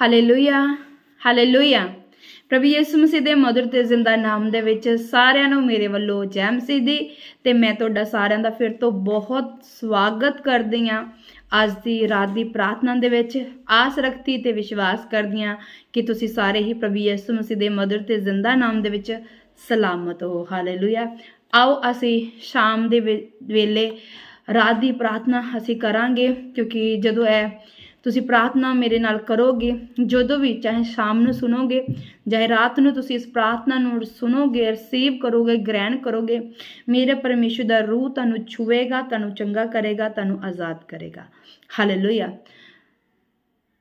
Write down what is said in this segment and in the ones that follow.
Hallelujah hallelujah ਪ੍ਰਭੂ ਯਿਸੂ ਮਸੀਹ ਦੇ ਮధుਰ ਤੇ ਜ਼ਿੰਦਾ ਨਾਮ ਦੇ ਵਿੱਚ ਸਾਰਿਆਂ ਨੂੰ ਮੇਰੇ ਵੱਲੋਂ ਜੈ ਮਸੀਹ ਦੀ ਤੇ ਮੈਂ ਤੁਹਾਡਾ ਸਾਰਿਆਂ ਦਾ ਫਿਰ ਤੋਂ ਬਹੁਤ ਸਵਾਗਤ ਕਰਦੀ ਹਾਂ। ਅੱਜ ਦੀ ਰਾਤ ਦੀ ਪ੍ਰਾਰਥਨਾ ਦੇ ਵਿੱਚ ਆਸ ਰੱਖਦੀ ਤੇ ਵਿਸ਼ਵਾਸ ਕਰਦੀ ਹਾਂ ਕਿ ਤੁਸੀਂ ਸਾਰੇ ਹੀ ਪ੍ਰਭੂ ਯਿਸੂ ਮਸੀਹ ਦੇ ਮధుਰ ਤੇ ਜ਼ਿੰਦਾ ਨਾਮ ਦੇ ਵਿੱਚ ਸਲਾਮਤ ਹੋ। ਹਾਲੇਲੂਇਆ ਆਓ ਅਸੀਂ ਸ਼ਾਮ ਦੇ ਵੇ- ਵੇਲੇ ਰਾਤ ਦੀ ਪ੍ਰਾਰਥਨਾ ਅਸੀਂ ਕਰਾਂਗੇ ਕਿਉਂਕਿ ਜਦੋਂ ਇਹ ਤੁਸੀਂ ਪ੍ਰਾਰਥਨਾ ਮੇਰੇ ਨਾਲ ਕਰੋਗੇ, ਜਦੋਂ ਵੀ ਚਾਹੇ ਸ਼ਾਮ ਨੂੰ ਸੁਣੋਗੇ, ਚਾਹੇ ਰਾਤ ਨੂੰ ਤੁਸੀਂ ਇਸ ਪ੍ਰਾਰਥਨਾ ਨੂੰ ਸੁਣੋਗੇ ਰਿਸੀਵ ਕਰੋਗੇ, ਗ੍ਰਹਿਣ ਕਰੋਗੇ, ਮੇਰੇ ਪਰਮੇਸ਼ਰ ਦਾ ਰੂਹ ਤੁਹਾਨੂੰ ਛੂਏਗਾ ਤੁਹਾਨੂੰ ਚੰਗਾ ਕਰੇਗਾ, ਤੁਹਾਨੂੰ ਆਜ਼ਾਦ ਕਰੇਗਾ। ਹਾਲੇਲੂਇਆ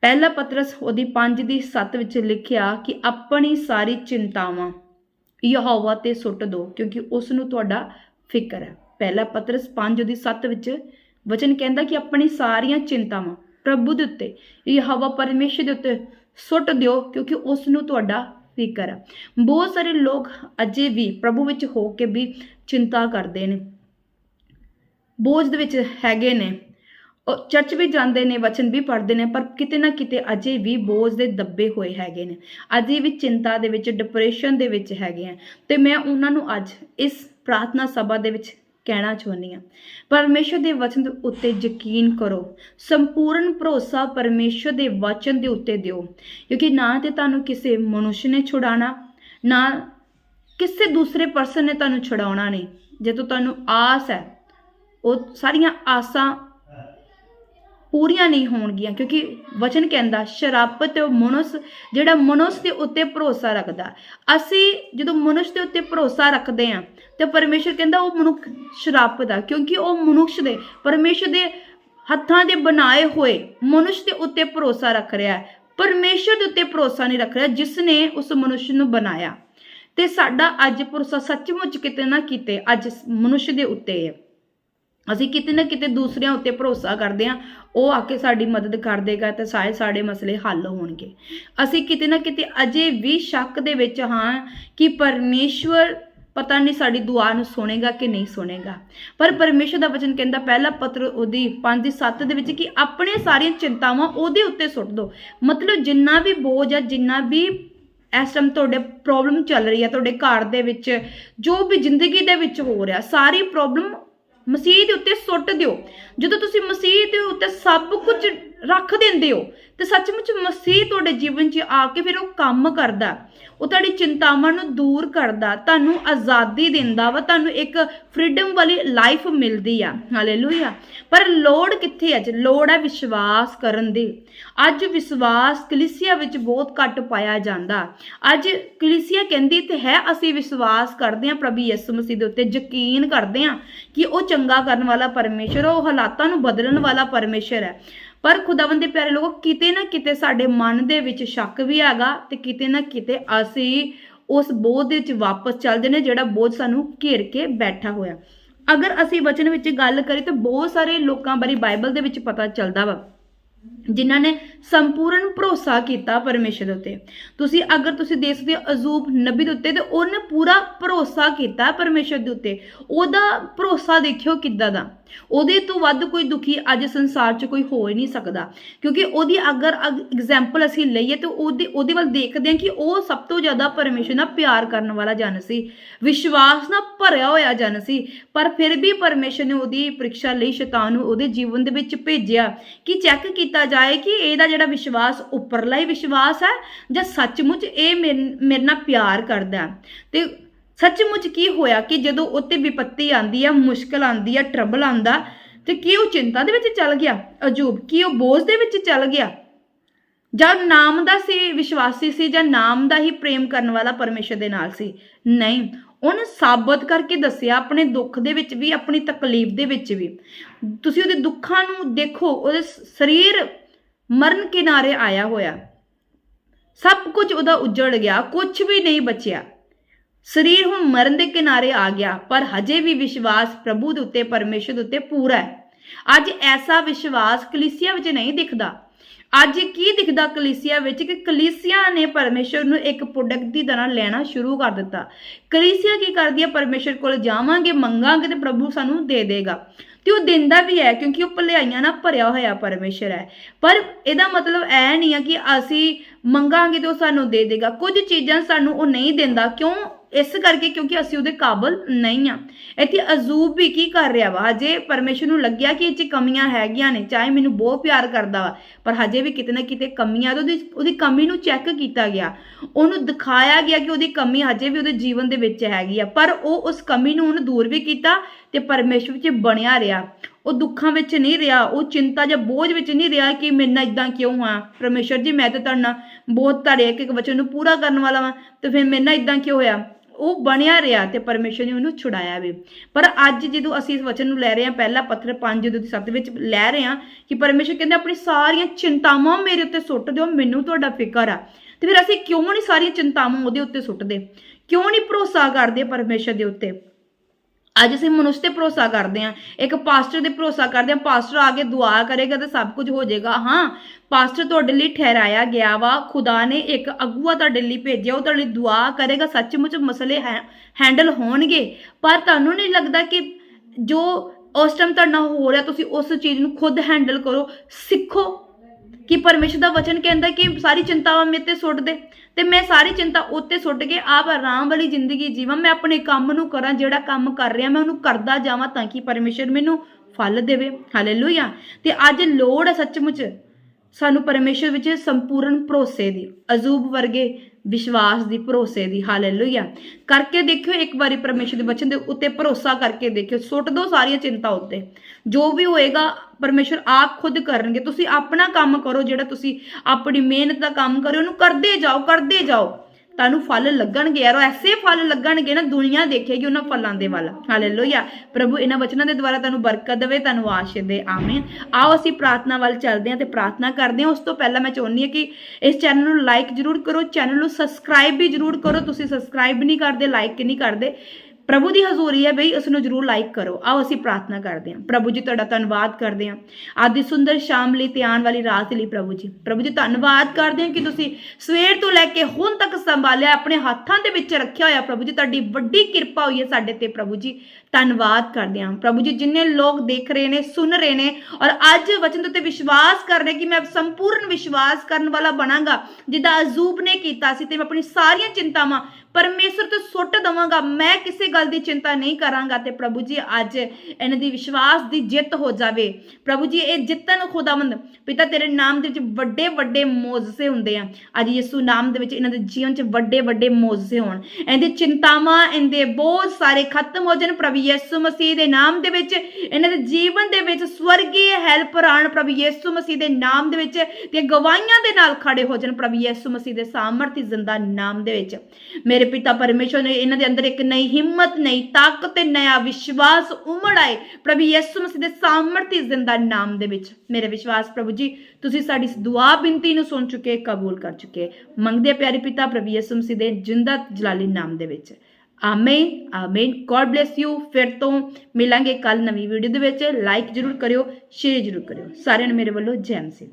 ਪਹਿਲਾ ਪਤਰਸ ਉਹਦੀ 5 ਦੀ 7 ਵਿੱਚ ਲਿਖਿਆ ਕਿ ਆਪਣੀ ਸਾਰੀ ਚਿੰਤਾਵਾਂ ਯਹੋਵਾ ਤੇ ਸੁੱਟ ਦਿਓ ਕਿਉਂਕਿ ਉਸ ਨੂੰ ਤੁਹਾਡਾ ਫਿਕਰ ਹੈ। ਪਹਿਲਾ ਪਤਰਸ 5 ਉਹਦੀ 7 ਵਿੱਚ ਵਚਨ ਕਹਿੰਦਾ ਕਿ ਆਪਣੀ ਸਾਰੀਆਂ ਚਿੰਤਾਵਾਂ ਪ੍ਰਭੂ ਦੇ ਉੱਤੇ ਇਹ ਹਵਾ ਪਰਮੇਸ਼ਰ ਦੇ ਉੱਤੇ ਸੁੱਟ ਦਿਓ ਕਿਉਂਕਿ ਉਸ ਨੂੰ ਤੁਹਾਡਾ ਫਿਕਰ ਹੈ ਬਹੁਤ ਸਾਰੇ ਲੋਕ ਅਜੇ ਵੀ ਪ੍ਰਭੂ ਵਿੱਚ ਹੋ ਕੇ ਵੀ ਚਿੰਤਾ ਕਰਦੇ ਨੇ। ਬੋਝ ਦੇ ਵਿੱਚ ਹੈਗੇ ਨੇ। ਚਰਚ ਵੀ ਜਾਂਦੇ ਨੇ, ਵਚਨ ਵੀ ਪੜ੍ਹਦੇ ਨੇ, ਪਰ ਕਿਤੇ ਨਾ ਕਿਤੇ ਅਜੇ ਵੀ ਬੋਝ ਦੇ ਦੱਬੇ ਹੋਏ ਹੈਗੇ ਨੇ। ਅਜੇ ਵੀ ਚਿੰਤਾ ਦੇ ਵਿੱਚ ਡਿਪਰੈਸ਼ਨ ਦੇ ਵਿੱਚ ਹੈਗੇ ਆ। ਤੇ ਮੈਂ ਉਹਨਾਂ ਨੂੰ ਅੱਜ ਇਸ ਪ੍ਰਾਰਥਨਾ ਸਭਾ ਦੇ ਵਿੱਚ ਕਹਿਣਾ ਚਾਹੁੰਦੀ ਹਾਂ। ਪਰਮੇਸ਼ਰ ਦੇ ਵਚਨ ਦੇ ਉੱਤੇ ਯਕੀਨ ਕਰੋ। ਸੰਪੂਰਨ ਭਰੋਸਾ ਪਰਮੇਸ਼ਰ ਦੇ ਵਚਨ ਦੇ ਉੱਤੇ ਦਿਓ। ਕਿਉਂਕਿ ਨਾ ਤੇ ਤੁਹਾਨੂੰ ਕਿਸੇ ਮਨੁੱਖ ਨੇ ਛੁਡਾਣਾ ਨਾ ਕਿਸੇ ਦੂਸਰੇ ਪਰਸਨ ਨੇ ਤੁਹਾਨੂੰ ਛੁਡਾਉਣਾ ਨਹੀਂ। ਜਦੋਂ ਤੁਹਾਨੂੰ ਆਸ ਹੈ, ਉਹ ਸਾਰੀਆਂ ਆਸਾਂ ਪੂਰੀਆਂ ਨਹੀਂ ਹੋਣਗੀਆਂ। ਕਿਉਂਕਿ ਵਚਨ ਕਹਿੰਦਾ ਸ਼ਰਾਪ ਤੇ ਉਹ ਜਿਹੜਾ ਮਨੁੱਖ ਦੇ ਉੱਤੇ ਭਰੋਸਾ ਰੱਖਦਾ। ਅਸੀਂ ਜਦੋਂ ਮਨੁੱਖ ਦੇ ਉੱਤੇ ਭਰੋਸਾ ਰੱਖਦੇ ਹਾਂ ਤੇ ਪਰਮੇਸ਼ਰ ਕਹਿੰਦਾ ਉਹ ਮਨੁੱਖ ਸ਼ਰਾਪ ਦਾ ਕਿਉਂਕਿ ਉਹ ਮਨੁੱਖ ਦੇ, ਪਰਮੇਸ਼ਰ ਦੇ ਹੱਥਾਂ ਦੇ ਬਣਾਏ ਹੋਏ ਮਨੁੱਖ ਦੇ ਉੱਤੇ ਭਰੋਸਾ ਰੱਖ ਰਿਹਾ ਹੈ। ਪਰਮੇਸ਼ਰ ਦੇ ਉੱਤੇ ਭਰੋਸਾ ਨਹੀਂ ਰੱਖ ਰਿਹਾ ਜਿਸ ਨੇ ਉਸ ਮਨੁੱਖ ਨੂੰ ਬਣਾਇਆ। ਤੇ ਸਾਡਾ ਅੱਜ ਭਰੋਸਾ ਸੱਚਮੁੱਚ ਕਿਤੇ ਨਾ ਕਿਤੇ ਅੱਜ ਮਨੁੱਖ ਦੇ ਉੱਤੇ ਹੈ। ਅਸੀਂ ਕਿਤੇ ਨਾ ਕਿਤੇ ਦੂਸਰਿਆਂ ਉੱਤੇ ਭਰੋਸਾ ਕਰਦੇ ਹਾਂ, ਉਹ ਆ ਕੇ ਸਾਡੀ ਮਦਦ ਕਰ ਦੇਗਾ ਤੇ ਸਾਰੇ ਸਾਡੇ ਮਸਲੇ ਹੱਲ ਹੋਣਗੇ। ਅਸੀਂ ਕਿਤੇ ਨਾ ਕਿਤੇ ਅਜੇ ਵੀ ਸ਼ੱਕ ਦੇ ਵਿੱਚ ਹਾਂ ਕਿ ਪਰਮੇਸ਼ਵਰ ਪਤਾ ਨਹੀਂ ਸਾਡੀ ਦੁਆ ਨੂੰ ਸੁਣੇਗਾ ਕਿ ਨਹੀਂ ਸੁਣੇਗਾ। ਪਰ ਪਰਮੇਸ਼ਰ ਦਾ ਵਚਨ ਕਹਿੰਦਾ, ਪਹਿਲਾ ਪੱਤਰ ਉਹਦੀ 5 ਦੀ 7 ਦੇ ਵਿੱਚ ਕਿ ਆਪਣੇ ਸਾਰੀਆਂ ਚਿੰਤਾਵਾਂ ਉਹਦੇ ਉੱਤੇ ਸੁੱਟ ਦਿਓ ਮਤਲਬ ਜਿੰਨਾ ਵੀ ਬੋਝ ਆ, ਜਿੰਨਾ ਵੀ ਇਸ ਟਾਈਮ ਤੁਹਾਡੇ ਪ੍ਰੋਬਲਮ ਚੱਲ ਰਹੀ ਹੈ ਤੁਹਾਡੇ ਘਰ ਦੇ ਵਿੱਚ, ਜੋ ਵੀ ਜ਼ਿੰਦਗੀ ਦੇ ਵਿੱਚ ਹੋ ਰਿਹਾ, ਸਾਰੀ ਪ੍ਰੋਬਲਮ ਮਸੀਹ ਦੇ ਉੱਤੇ ਸੁੱਟ ਦਿਓ। ਜਦੋਂ ਤੁਸੀਂ ਮਸੀਹ ਦੇ ਉੱਤੇ ਸਭ ਕੁਝ ਰੱਖ ਦਿੰਦੇ ਹੋ। ਤੇ ਸੱਚਮੁੱਚ ਮਸੀਹ ਤੁਹਾਡੇ ਜੀਵਨ 'ਚ ਆ ਕੇ ਫਿਰ ਉਹ ਕੰਮ ਕਰਦਾ। ਉਹ ਤੁਹਾਡੀ ਚਿੰਤਾਵਾਂ ਨੂੰ ਦੂਰ ਕਰਦਾ। ਤੁਹਾਨੂੰ ਆਜ਼ਾਦੀ ਦਿੰਦਾ ਵਾ। ਤੁਹਾਨੂੰ ਇੱਕ ਫ੍ਰੀडम ਵਾਲੀ ਲਾਈਫ ਮਿਲਦੀ ਆ। ਹਾਲੇਲੂਇਆ ਪਰ ਲੋੜ ਕਿੱਥੇ ਅੱਜ ਲੋੜ ਹੈ ਵਿਸ਼ਵਾਸ ਕਰਨ ਦੀ। ਅੱਜ ਵਿਸ਼ਵਾਸ ਕਲੀਸਿਆ ਵਿੱਚ ਬਹੁਤ ਘੱਟ ਪਾਇਆ ਜਾਂਦਾ। ਅੱਜ ਕਲੀਸਿਆ ਕਹਿੰਦੀ ਤੇ ਹੈ, ਅਸੀਂ ਵਿਸ਼ਵਾਸ ਕਰਦੇ ਹਾਂ ਪ੍ਰਭੂ ਯਿਸੂ ਮਸੀਹ ਦੇ ਉੱਤੇ। ਯਕੀਨ ਕਰਦੇ ਹਾਂ ਕਿ ਉਹ ਚੰਗਾ ਕਰਨ ਵਾਲਾ ਪਰਮੇਸ਼ਰ ਉਹ ਹਾਲਾਤਾਂ ਨੂੰ ਬਦਲਣ ਵਾਲਾ ਪਰਮੇਸ਼ਰ ਹੈ ਪਰ ਖੁਦਾਵੰਦ ਦੇ ਪਿਆਰੇ ਲੋਕੋ, ਕਿਤੇ ਨਾ ਕਿਤੇ ਸਾਡੇ ਮਨ ਦੇ ਵਿੱਚ ਸ਼ੱਕ ਵੀ ਹੈਗਾ ਤੇ ਕਿਤੇ ਨਾ ਕਿਤੇ ਅਸੀਂ ਉਸ ਬੋਝ ਦੇ ਵਿੱਚ ਵਾਪਸ ਚੱਲਦੇ ਨੇ ਜਿਹੜਾ ਬੋਝ ਸਾਨੂੰ ਘੇਰ ਕੇ ਬੈਠਾ ਹੋਇਆ। ਅਗਰ ਅਸੀਂ ਵਚਨ ਵਿੱਚ ਗੱਲ ਕਰੀ ਤਾਂ ਬਹੁਤ ਸਾਰੇ ਲੋਕਾਂ ਬਾਰੇ ਬਾਈਬਲ ਦੇ ਵਿੱਚ ਪਤਾ ਚੱਲਦਾ ਵਾ, ਜਿਨ੍ਹਾਂ ਨੇ ਸੰਪੂਰਨ ਭਰੋਸਾ ਕੀਤਾ ਪਰਮੇਸ਼ਰ ਦੇ ਉੱਤੇ। ਤੁਸੀਂ ਅਗਰ ਤੁਸੀਂ ਦੇਖ ਸਕਦੇ ਹੋ ਅਜ਼ੂਬ ਨਬੀ ਦੇ ਉੱਤੇ ਤੇ ਉਹਨੇ ਪੂਰਾ ਭਰੋਸਾ ਕੀਤਾ ਪਰਮੇਸ਼ਰ ਦੇ ਉੱਤੇ। ਉਹਦਾ ਭਰੋਸਾ ਦੇਖਿਓ ਕਿੱਦਾਂ ਦਾ। ਉਹਦੇ ਤੋਂ ਵੱਧ ਕੋਈ ਦੁਖੀ ਅੱਜ ਸੰਸਾਰ 'ਚ ਕੋਈ ਹੋ ਹੀ ਨਹੀਂ ਸਕਦਾ। ਕਿਉਂਕਿ ਉਹਦੀ ਅਗਰ ਐਗਜ਼ਾਮਪਲ ਅਸੀਂ ਲਈਏ ਤਾਂ ਉਹਦੇ ਉਹਦੇ ਵੱਲ ਦੇਖਦੇ ਹਾਂ ਕਿ ਉਹ ਸਭ ਤੋਂ ਜ਼ਿਆਦਾ ਪਰਮੇਸ਼ਰ ਨਾਲ ਪਿਆਰ ਕਰਨ ਵਾਲਾ ਜਨ ਸੀ। ਵਿਸ਼ਵਾਸ ਨਾਲ ਭਰਿਆ ਹੋਇਆ ਜਨ ਸੀ। ਪਰ ਫਿਰ ਵੀ ਪਰਮੇਸ਼ਰ ਨੇ ਉਹਦੀ ਪ੍ਰੀਖਿਆ ਲਈ ਸ਼ੈਤਾਨ ਨੂੰ ਉਹਦੇ ਜੀਵਨ ਦੇ ਵਿੱਚ ਭੇਜਿਆ ਕਿ ਚੈੱਕ ਕੀਤਾ ਜਾਏ ਕਿ ਇਹਦਾ ਜਿਹੜਾ ਵਿਸ਼ਵਾਸ, ਉੱਪਰਲਾ ਹੀ ਵਿਸ਼ਵਾਸ ਹੈ ਜਾਂ ਸੱਚਮੁੱਚ ਇਹ ਮੇਰੇ ਮੇਰੇ ਨਾਲ ਪਿਆਰ ਕਰਦਾ ਤੇ ਸੱਚਮੁੱਚ ਕੀ ਹੋਇਆ ਕਿ ਜਦੋਂ ਉੱਤੇ ਵਿਪਤੀ ਆਂਦੀ ਆ, ਮੁਸ਼ਕਲ ਆਂਦੀ ਆ ਟਰਬਲ ਆਂਦਾ, ਤੇ ਕੀ ਉਹ ਚਿੰਤਾ ਦੇ ਵਿੱਚ ਚੱਲ ਗਿਆ? ਅਜੂਬ, ਕੀ ਉਹ ਬੋਝ ਦੇ ਵਿੱਚ ਚੱਲ ਗਿਆ? ਜਾਂ ਨਾਮ ਦਾ ਸੀ, ਵਿਸ਼ਵਾਸੀ ਸੀ, ਜਾਂ ਨਾਮ ਦਾ ਹੀ ਪ੍ਰੇਮ ਕਰਨ ਵਾਲਾ ਪਰਮੇਸ਼ਰ ਦੇ ਨਾਲ ਸੀ? ਨਹੀਂ, ਉਹਨੇ ਸਾਬਤ ਕਰਕੇ ਦੱਸਿਆ ਆਪਣੇ ਦੁੱਖ ਦੇ ਵਿੱਚ ਵੀ, ਆਪਣੀ ਤਕਲੀਫ ਦੇ ਵਿੱਚ ਵੀ। ਤੁਸੀਂ ਉਹਦੇ ਦੁੱਖਾਂ ਨੂੰ ਦੇਖੋ, ਉਹਦੇ ਸਰੀਰ ਮਰਨ ਕਿਨਾਰੇ ਆਇਆ ਹੋਇਆ। ਸਭ ਕੁਝ ਉਹਦਾ ਉੱਜੜ ਗਿਆ ਕੁਝ ਵੀ ਨਹੀਂ ਬਚਿਆ। ਸਰੀਰ ਹੁਣ ਮਰਨ ਦੇ ਕਿਨਾਰੇ ਆ ਗਿਆ, ਪਰ ਹਜੇ ਵੀ ਵਿਸ਼ਵਾਸ ਪ੍ਰਭੂ ਦੇ ਉੱਤੇ, ਪਰਮੇਸ਼ਰ ਦੇ ਉੱਤੇ ਪੂਰਾ ਹੈ। ਅੱਜ ਐਸਾ ਵਿਸ਼ਵਾਸ ਕਲੀਸਿਆ ਵਿੱਚ ਨਹੀਂ ਦਿਖਦਾ। ਅੱਜ ਕੀ ਦਿਖਦਾ ਕਲੀਸਿਆ ਵਿੱਚ ਕਿ ਕਲੀਸਿਆ ਨੇ ਪਰਮੇਸ਼ਰ ਨੂੰ ਇੱਕ ਪ੍ਰੋਡਕਟ ਦੀ ਤਰ੍ਹਾਂ ਲੈਣਾ ਸ਼ੁਰੂ ਕਰ ਦਿੱਤਾ। ਕਲੀਸਿਆ ਕੀ ਕਰਦੀ ਹੈ? ਪਰਮੇਸ਼ਰ ਕੋਲ ਜਾਵਾਂਗੇ, ਮੰਗਾਂਗੇ ਤੇ ਪ੍ਰਭੂ ਸਾਨੂੰ ਦੇ ਦੇਗਾ। ਤੇ ਉਹ ਦਿੰਦਾ ਵੀ ਹੈ, ਕਿਉਂਕਿ ਉਹ ਭਲਾਈਆਂ ਨਾਲ ਭਰਿਆ ਹੋਇਆ ਪਰਮੇਸ਼ਰ ਹੈ। ਪਰ ਇਹਦਾ ਮਤਲਬ ਇਹ ਨਹੀਂ ਆ ਕਿ ਅਸੀਂ ਮੰਗਾਂਗੇ ਤੇ ਉਹ ਸਾਨੂੰ ਦੇ ਦੇਗਾ। ਕੁਝ ਚੀਜ਼ਾਂ ਸਾਨੂੰ ਉਹ ਨਹੀਂ ਦਿੰਦਾ। ਕਿਉਂ? ਇਸ ਕਰਕੇ ਕਿਉਂਕਿ ਅਸੀਂ ਉਹਦੇ ਕਾਬਲ ਨਹੀਂ ਆ ਇੱਥੇ ਅਜ਼ੂਬ ਵੀ ਕੀ ਕਰ ਰਿਹਾ ਵਾ? ਹਜੇ ਪਰਮੇਸ਼ਰ ਨੂੰ ਲੱਗਿਆ ਕਿ ਇਹ 'ਚ ਕਮੀਆਂ ਹੈਗੀਆਂ ਨੇ, ਚਾਹੇ ਮੈਨੂੰ ਬਹੁਤ ਪਿਆਰ ਕਰਦਾ ਵਾ, ਪਰ ਹਜੇ ਵੀ ਕਿਤੇ ਨਾ ਕਿਤੇ ਕਮੀਆਂ ਤੇ ਉਹਦੀ ਉਹਦੀ ਕਮੀ ਨੂੰ ਚੈੱਕ ਕੀਤਾ ਗਿਆ। ਉਹਨੂੰ ਦਿਖਾਇਆ ਗਿਆ ਕਿ ਉਹਦੀ ਕਮੀ ਹਜੇ ਵੀ ਉਹਦੇ ਜੀਵਨ ਦੇ ਵਿੱਚ ਹੈਗੀ ਆ, ਪਰ ਉਹ ਉਸ ਕਮੀ ਨੂੰ ਉਹਨੂੰ ਦੂਰ ਵੀ ਕੀਤਾ ਤੇ ਪਰਮੇਸ਼ਰ ਵਿੱਚ ਬਣਿਆ ਰਿਹਾ। ਉਹ ਦੁੱਖਾਂ ਵਿੱਚ ਨਹੀਂ ਰਿਹਾ, ਉਹ ਚਿੰਤਾ ਜਾਂ ਬੋਝ ਵਿੱਚ ਨਹੀਂ ਰਿਹਾ ਕਿ ਮੇਰੇ ਨਾਲ ਇਦਾਂ ਕਿਉਂ ਆ ਪਰਮੇਸ਼ਰ ਜੀ, ਮੈਂ ਤੇ ਤੁਹਾਡੇ ਨਾਲ ਬਹੁਤ ਤੁਹਾਡੇ ਇੱਕ ਇੱਕ ਵਚਨ ਨੂੰ ਪੂਰਾ ਕਰਨ ਵਾਲਾ ਵਾਂ ਤੇ ਫਿਰ ਮੇਰੇ ਨਾਲ ਇਦਾਂ ਕਿਉਂ ਹੋਇਆ? ਉਹ ਬਣਿਆ ਰਿਹਾ ਤੇ ਪਰਮੇਸ਼ਰ ਨੇ ਉਹਨੂੰ ਛੁਡਾਇਆ ਵੀ। ਪਰ ਅੱਜ ਜਦੋਂ ਅਸੀਂ ਇਸ ਵਚਨ ਨੂੰ ਲੈ ਰਹੇ ਹਾਂ, ਪਹਿਲਾ ਪੱਥਰ 5 ਜਦੋਂ ਦੀ ਸੱਤ ਵਿੱਚ ਲੈ ਰਹੇ ਹਾਂ ਕਿ ਪਰਮੇਸ਼ਰ ਕਹਿੰਦੇ, ਆਪਣੀ ਸਾਰੀਆਂ ਚਿੰਤਾਵਾਂ ਮੇਰੇ ਉੱਤੇ ਸੁੱਟ ਦਿਓ, ਮੈਨੂੰ ਤੁਹਾਡਾ ਫਿਕਰ ਆ। ਤੇ ਫਿਰ ਅਸੀਂ ਕਿਉਂ ਨਹੀਂ ਸਾਰੀਆਂ ਚਿੰਤਾਵਾਂ ਉਹਦੇ ਉੱਤੇ ਸੁੱਟਦੇ? ਕਿਉਂ ਨਹੀਂ ਭਰੋਸਾ ਕਰਦੇ ਪਰਮੇਸ਼ਰ ਦੇ ਉੱਤੇ? ਅੱਜ ਅਸੀਂ ਮਨੁੱਖ ਤੇ ਭਰੋਸਾ ਕਰਦੇ ਹਾਂ, ਇੱਕ ਪਾਸਟਰ ਦੇ ਭਰੋਸਾ ਕਰਦੇ ਹਾਂ ਪਾਸਟਰ ਆ ਕੇ ਦੁਆ ਕਰੇਗਾ ਤੇ ਸਭ ਕੁਝ ਹੋ ਜਾਏਗਾ। ਹਾਂ ਪਾਸਟਰ ਤੁਹਾਡੇ ਲਈ ਠਹਿਰਾਇਆ ਗਿਆ ਵਾ, ਖੁਦਾ ਨੇ ਇੱਕ ਅਗੂਆ ਤੁਹਾਡੇ ਲਈ ਭੇਜਿਆ, ਉਹ ਤੁਹਾਡੇ ਲਈ ਦੁਆ ਕਰੇਗਾ, ਸੱਚਮੁੱਚ ਮਸਲੇ ਹੈ ਹੈਂਡਲ ਹੋਣਗੇ। ਪਰ ਤੁਹਾਨੂੰ ਨਹੀਂ ਲੱਗਦਾ ਕਿ ਜੋ ਉਸ ਟਾਈਮ ਤੁਹਾਡਾ ਨਾਲ ਹੋ ਰਿਹਾ, ਤੁਸੀਂ ਉਸ ਚੀਜ਼ ਨੂੰ ਖੁਦ ਹੈਂਡਲ ਕਰੋ, ਸਿੱਖੋ। ਕਿ ਪਰਮੇਸ਼ਰ ਦਾ ਵਚਨ ਕਹਿੰਦਾ ਕਿ ਸਾਰੀ ਚਿੰਤਾਵਾਂ ਮੇਰੇ ਤੇ ਸੁੱਟ ਦੇ ਤੇ ਮੈਂ ਸਾਰੀ ਚਿੰਤਾ ਉੱਤੇ ਸੁੱਟ ਕੇ ਆਪ ਆਰਾਮ ਵਾਲੀ ਜ਼ਿੰਦਗੀ ਜੀਵਾਂ। ਮੈਂ ਆਪਣੇ ਕੰਮ ਨੂੰ ਕਰਾਂ, ਜਿਹੜਾ ਕੰਮ ਕਰ ਰਿਹਾ, ਮੈਂ ਉਹਨੂੰ ਕਰਦਾ ਜਾਵਾਂ ਤਾਂ ਕਿ ਪਰਮੇਸ਼ਰ ਮੈਨੂੰ ਫਲ ਦੇਵੇ। ਹਾਲੇਲੂਇਆ ਤੇ ਅੱਜ ਲੋੜ ਹੈ ਸੱਚਮੁੱਚ ਸਾਨੂੰ ਪਰਮੇਸ਼ਰ ਵਿੱਚ ਸੰਪੂਰਨ ਭਰੋਸੇ ਦੀ। ਅਜ਼ੂਬ ਵਰਗੇ ਵਿਸ਼ਵਾਸ ਦੀ, ਭਰੋਸੇ ਦੀ, ਹਾਲੇਲੂਇਆ। ਕਰਕੇ ਦੇਖਿਓ ਇੱਕ ਵਾਰੀ ਪਰਮੇਸ਼ਰ ਦੇ ਵਚਨ ਦੇ ਉੱਤੇ ਭਰੋਸਾ ਕਰਕੇ ਦੇਖਿਓ, ਸੁੱਟ ਦਿਓ ਸਾਰੀਆਂ ਚਿੰਤਾ ਉੱਤੇ। ਜੋ ਵੀ ਹੋਏਗਾ, ਪਰਮੇਸ਼ਰ ਆਪ ਖੁਦ ਕਰਨਗੇ। ਤੁਸੀਂ ਆਪਣਾ ਕੰਮ ਕਰੋ ਜਿਹੜਾ ਤੁਸੀਂ ਆਪਣੀ ਮਿਹਨਤ ਦਾ ਕੰਮ ਕਰਿਓ, ਉਹਨੂੰ ਕਰਦੇ ਜਾਓ ਕਰਦੇ ਜਾਓ। ਤੁਹਾਨੂੰ ਫਲ ਲੱਗਣਗੇ। ਯਾਰ, ਐਸੇ ਫਲ ਲੱਗਣਗੇ ਨਾ, ਦੁਨੀਆ ਦੇਖੇਗੀ ਉਹਨਾਂ ਫਲਾਂ ਦੇ ਵੱਲ। ਹਾਲੇਲੂਇਆ ਪ੍ਰਭੂ, ਇਹਨਾਂ ਵਚਨਾਂ ਦੇ ਦੁਆਰਾ ਤੁਹਾਨੂੰ ਬਰਕਤ ਦੇਵੇ, ਤੁਹਾਨੂੰ ਆਸ਼ੀਰਵਾਦ ਦੇ। ਆਮੀਨ ਆਓ, ਅਸੀਂ ਪ੍ਰਾਰਥਨਾ ਵੱਲ ਚੱਲਦੇ ਹਾਂ ਤੇ ਪ੍ਰਾਰਥਨਾ ਕਰਦੇ ਹਾਂ। ਉਸ ਤੋਂ ਪਹਿਲਾਂ ਮੈਂ ਚਾਹੁੰਦੀ ਹਾਂ ਕਿ ਇਸ ਚੈਨਲ ਨੂੰ ਲਾਈਕ ਜਰੂਰ ਕਰੋ ਚੈਨਲ ਨੂੰ ਸਬਸਕ੍ਰਾਈਬ ਵੀ ਜਰੂਰ ਕਰੋ। ਤੁਸੀਂ ਸਬਸਕ੍ਰਾਈਬ ਨਹੀਂ ਕਰਦੇ ਲਾਈਕ ਨਹੀਂ ਕਰਦੇ। ਪ੍ਰਭੂ ਦੀ ਹਜ਼ੂਰੀ ਹੈ ਬਈ ਇਸ ਨੂੰ ਜਰੂਰ ਲਾਈਕ ਕਰੋ। ਆਓ ਅਸੀਂ ਪ੍ਰਾਰਥਨਾ ਕਰਦੇ ਹਾਂ। ਪ੍ਰਭੂ ਜੀ, ਤੁਹਾਡਾ ਧੰਨਵਾਦ ਕਰਦੇ ਹਾਂ। ਆਦੀ ਸੁੰਦਰ ਸ਼ਾਮ ਲਈ ਤੇ ਆਉਣ ਵਾਲੀ ਰਾਤ ਲਈ ਪ੍ਰਭੂ ਜੀ। ਪ੍ਰਭੂ ਜੀ, ਧੰਨਵਾਦ ਕਰਦੇ ਹਾਂ ਕਿ ਤੁਸੀਂ ਸਵੇਰ ਤੋਂ ਲੈ ਕੇ ਹੁਣ ਤੱਕ ਸੰਭਾਲਿਆ, ਆਪਣੇ ਹੱਥਾਂ ਦੇ ਵਿੱਚ ਰੱਖਿਆ ਹੋਇਆ ਪ੍ਰਭੂ ਜੀ। ਤੁਹਾਡੀ ਵੱਡੀ ਕਿਰਪਾ ਹੋਈ ਹੈ ਸਾਡੇ ਤੇ ਪ੍ਰਭੂ ਜੀ। ਧੰਨਵਾਦ ਕਰਦੇ ਹਾਂ। ਪ੍ਰਭੂ ਜੀ, ਜਿੰਨੇ ਲੋਕ ਦੇਖ ਰਹੇ ਨੇ, ਸੁਣ ਰਹੇ ਨੇ ਔਰ ਅੱਜ ਵਚਨ ਦੇ ਉੱਤੇ ਵਿਸ਼ਵਾਸ ਕਰ ਰਹੇ ਕਿ ਮੈਂ ਸੰਪੂਰਨ ਵਿਸ਼ਵਾਸ ਕਰਨ ਵਾਲਾ ਬਣਾਂਗਾ, ਜਿੱਦਾਂ ਅਜ਼ੂਬ ਨੇ ਕੀਤਾ ਸੀ ਤੇ ਮੈਂ ਆਪਣੀ ਸਾਰੀਆਂ ਚਿੰਤਾਵਾਂ ਪਰਮੇਸ਼ਰ ਤੇ ਸੁੱਟ ਦਵਾਂਗਾ, ਮੈਂ ਕਿਸੇ ਗੱਲ ਦੀ ਚਿੰਤਾ ਨਹੀਂ ਕਰਾਂਗਾ ਤੇ ਪ੍ਰਭੂ ਜੀ, ਅੱਜ ਇਹਨਾਂ ਦੀ ਵਿਸ਼ਵਾਸ ਦੀ ਜਿੱਤ ਹੋ ਜਾਵੇ। ਪ੍ਰਭੂ ਜੀ, ਇਹ ਜਿੱਤਨ ਖੁਦਾਵੰਦ ਪਿਤਾ ਤੇਰੇ ਨਾਮ ਦੇ ਵਿੱਚ ਵੱਡੇ ਵੱਡੇ ਮੌਜਜ਼ੇ ਹੁੰਦੇ ਆ। ਅੱਜ ਯਿਸੂ ਨਾਮ ਦੇ ਵਿੱਚ ਇਹਨਾਂ ਦੇ ਜੀਵਨ 'ਚ ਵੱਡੇ ਵੱਡੇ ਮੌਜਜ਼ੇ ਹੋਣ। ਇਹਦੇ ਚਿੰਤਾਵਾਂ, ਇਹਦੇ ਬਹੁਤ ਸਾਰੇ ਖਤਮ ਹੋ ਜਾਣ, ਪ੍ਰਭੂ ਯਿਸੂ ਮਸੀਹ ਦੇ ਨਾਮ ਦੇ ਵਿੱਚ, ਇਹਨਾਂ ਦੇ ਜੀਵਨ ਦੇ ਵਿੱਚ ਸਵਰਗੀ ਹੈਲਪਰ ਆਣ ਪ੍ਰਭੂ ਯਿਸੂ ਮਸੀਹ ਦੇ ਨਾਮ ਦੇ ਵਿੱਚ ਤੇ ਗਵਾਹੀਆਂ ਦੇ ਨਾਲ ਖੜੇ ਹੋ ਜਾਣ ਪ੍ਰਭੂ ਯਿਸੂ ਮਸੀਹ ਦੇ ਸਾਮਰਥੀ ਜ਼ਿੰਦਾ ਨਾਮ ਦੇ ਵਿੱਚ। ਮੇਰੇ ਪਿਤਾ ਪਰਮੇਸ਼ਰ ਨੇ ਇਹਨਾਂ ਦੇ ਅੰਦਰ ਇੱਕ ਨਈ ਹਿੰਮਤ, ਨਈ ਤਾਕਤ ਤੇ ਨया ਵਿਸ਼ਵਾਸ ਉਮੜ ਆਏ ਪ੍ਰਭੂ ਯਿਸੂ ਮਸੀਹ ਦੇ ਸਾਮਰਥੀ ਜ਼ਿੰਦਾ ਨਾਮ ਦੇ ਵਿੱਚ। ਮੇਰੇ ਵਿਸ਼ਵਾਸ ਪ੍ਰਭੂ ਜੀ, ਤੁਸੀਂ ਸਾਡੀ ਇਸ ਦੁਆ ਬੇਨਤੀ ਨੂੰ ਸੁਣ ਚੁੱਕੇ, ਕਬੂਲ ਕਰ ਚੁੱਕੇ। ਮੰਗਦੇ ਪਿਆਰੇ ਪਿਤਾ ਪ੍ਰਭੂ ਯਿਸੂ ਮਸੀਹ ਦੇ ਜਿੰਦਾ ਜਲਾਲੀ ਨਾਮ ਦੇ ਵਿੱਚ। Amen amen God bless you ਫਿਰ ਤੋਂ ਮਿਲਾਂਗੇ ਕੱਲ ਨਵੀਂ ਵੀਡੀਓ ਦੇ ਵਿੱਚ ਲਾਈਕ ਜਰੂਰ ਕਰਿਓ ਸ਼ੇਅਰ ਜਰੂਰ ਕਰਿਓ ਸਾਰਿਆਂ ਨੂੰ ਮੇਰੇ ਵੱਲੋਂ ਜੈ ਮਸੀਹ